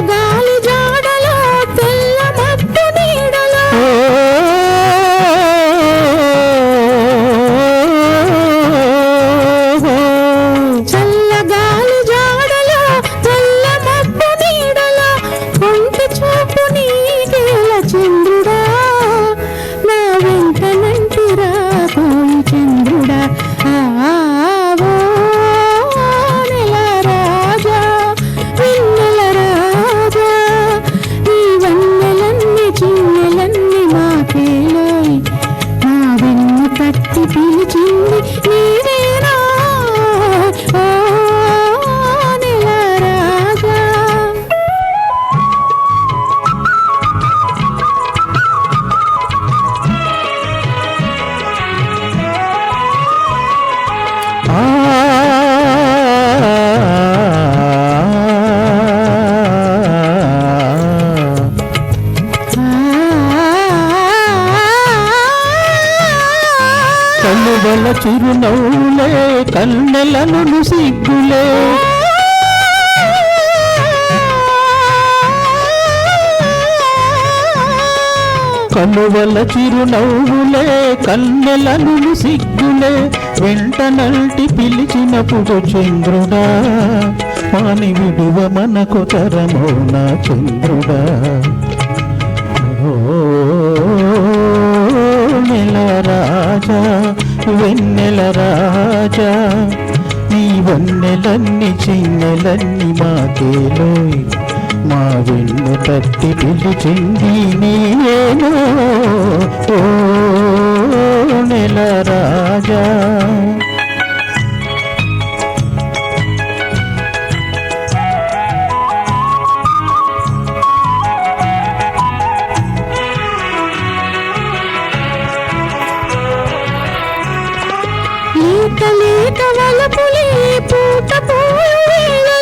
Bye-bye. కన్నుల చిరునవ్వులే కన్నెలను సిగ్గులే కనువల చిరునవ్వులే కన్నెలను సిగ్గులే వెంట నల్టి పిలిచినప్పుడు చంద్రుడా పాని విడువ మనకు తరమౌన చంద్రుడా. ఓ నెల రాజా వెన్నెల రాజా నీ వన్నెలన్నీ చిన్నెలన్నీ మాకేలోయ్ మా వెన్ను తట్టి పిలిచింది నీవేనో ఓ నెల రాజా. లేక లేక వలపులే పూట పోయు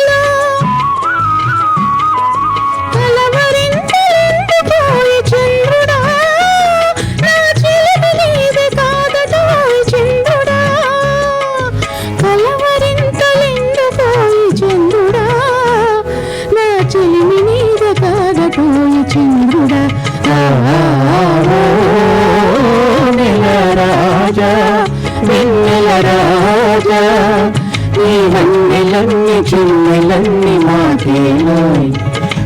రాజా వెన్నెల రాజా నీ వన్నెలన్ని చిన్నెలన్ని మాకేలోయ్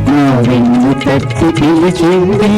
మా వెన్ను తట్టి పిలిచింది